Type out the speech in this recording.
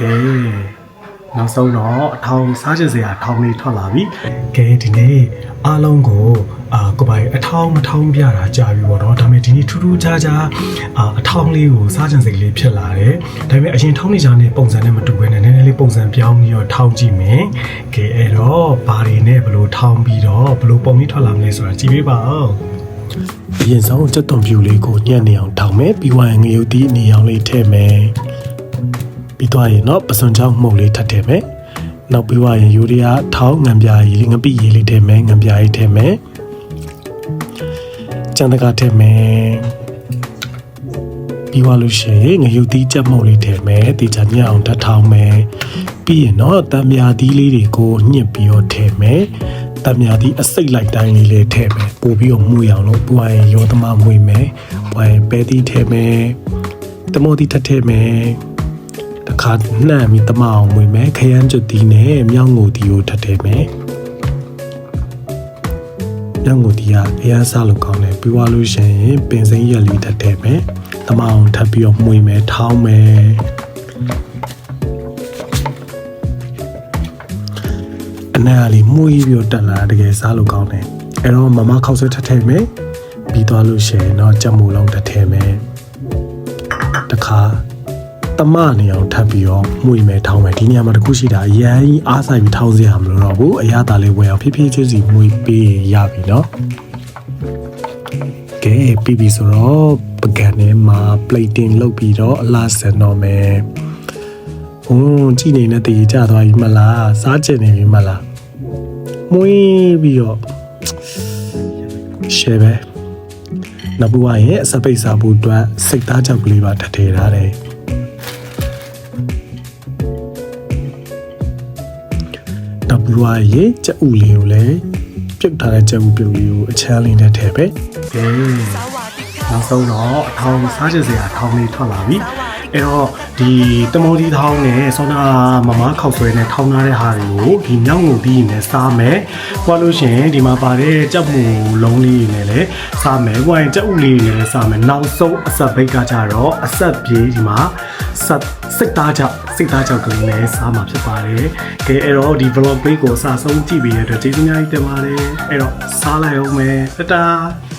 ကဲနောက်ဆုံးတော့အထောင်စားချင်စရာအထောင်လေးထွက်လာပြီကဲဒီနေ့အားလုံးကိုအာကိုပိုင်အထောင်မထောင်ပြတာကြာပြီပေါ့နော်ဒါပေမဲ့ဒီနေ့ထူးထူးခြားခြားအာအထောင်လေးကိုစားချင်စိတ်လေးဖြစ်လာတယ်ဒါပေမဲ့အရင်ထောင်နေကြတဲ့ပုံစံနဲ့မတူဘဲနဲ့နည်းနည်းလေးပုံစံပြောင်းပြီးတော့ထောင်ကြည့်မယ်ကဲအဲ့တော့ဘာတွေနဲ့ဘယ်လိုထောင်ပြီးတော့ဘယ်လိုပုံလေးထွက်လာမလဲဆိုတာကြည့်ပေးပါဦးအရင်ဆုံးစက်သွန်ဖြူလေးကိုညှက်နေအောင်ထောင်မယ်ပြီးွားရင်ငရုတ်သီးနေအောင်လေးထည့်မယ် ပြီးသွားရင်တော့ပစွန်ချောင်းမှုတ်လေးထပ်ထည့်မယ်။နောက်ပြီးသွားရင်ယူရီးယားထောင်းငံပြားရည်ငပိရည်လေးထည့်မယ်ငံပြားရည်ထည့်မယ်။ကျန်တကထည့်မယ်။ပြီးသွားလို့ရှိရင်ငရုတ်သီးကြက်မှုတ်လေးထည့်မယ်။တေချာညအောင်ထပ်ထောင်းမယ်။ပြီးရင်တော့တံမြာသီးလေးတွေကိုညှစ်ပြီးတော့ထည့်မယ်။တံမြာသီးအစိတ်လိုက်တိုင်းလေးလေးထည့်မယ်။ပို့ပြီးတော့မှုရအောင်လို့ပွားရင်ရောသမမွေးမယ်။ပွားရင်ပဲသီးထည့်မယ်။တမောသီးထပ်ထည့်မယ်။ တခါနှံ့ပြီးတမအောင်ဝင်မယ်ခရမ်းကျွတ်တီးနဲ့မြောင်းငိုတီကိုထပ်ထည့်မယ်မြောင်းငိုတီကအရန်စားလို့ကောင်းတယ်ပြီးသွားလို့ရှိရင်ပင်စိမ်းရက်လေးထပ်ထည့်မယ်တမအောင်ထပ်ပြီးတော့မှုမယ်ထောင်းမယ်အနားလေးမှုပြီးတော့တက်လာတကယ်စားလို့ကောင်းတယ်အဲ့တော့မမခောက်ဆွဲထပ်ထည့်မယ်ပြီးသွားလို့ရှိရင်တော့ကြက်မူလုံးထပ်ထည့်မယ်တခါတ မနေအောင်ထပ်ပြီးတော့မှုမယ်ထောင်းမယ်ဒီနေရာမှာတခုရှိတာအရန်ကြီးအားဆိုင်ပြီးထောင်းစရာမလိုတော့ဘူးအရသာလေးဝယ်အောင်ဖြည်းဖြည်းချင်းစီမှုပေးရင်ရပြီเนาะကဲပြီးပြီဆိုတော့ပကံထဲမှာ plating လုပ်ပြီးတော့အလားဆန်တော့မယ်ဟွန်းကြည့်နေတဲ့တည်ကြသွားပြီမလားစားကျင်နေပြီမလားမွေးပြီးတော့ရှယ်ပဲနဘူးဝရဲ့အစပိတ်စားဖို့အတွက်စိတ်သားကြောက်ကလေးပါထည့်ထည့်ထားတယ် နောက်ပြီးတော့ရေကြက်ဥလေးကိုလည်းပြုတ်ထားတဲ့ကြက်ဥပြုတ်လေးကိုအချမ်းလေးနဲ့ထည့်ပဲကဲနောက်ဆုံးတော့အထောင်စားချင်စရာအထောင်လေးထွက်လာပြီ အဲ့တော့ဒီတမောဒီထောင်းနဲ့ဆောနာမမခောက်ဆွဲနဲ့ထောင်းထားတဲ့ဟာတွေကိုဒီမြောက်ငုံပြီးနဲ့စားမယ်။ဟောလို့ရှိရင်ဒီမှာပါတဲ့ကြက်မူလုံးလေးတွေနဲ့လည်းစားမယ်။ဟိုရင်ကြက်ဥလေးတွေနဲ့လည်းစားမယ်။နောက်ဆုံးအဆက်ဘိတ်ကကြတော့အဆက်ပြေးဒီမှာဆက်စိတ်သားကြောက်စိတ်သားကြောက်ကလေးနဲ့စားမှာဖြစ်ပါတယ်။ကဲအဲ့တော့ဒီ vlog လေးကိုအစားဆုံးကြည့်ပြီးရတဲ့အတွက်ကျေးဇူးများကြီးတင်ပါတယ်။အဲ့တော့စားလိုက်အောင်မယ်။တတား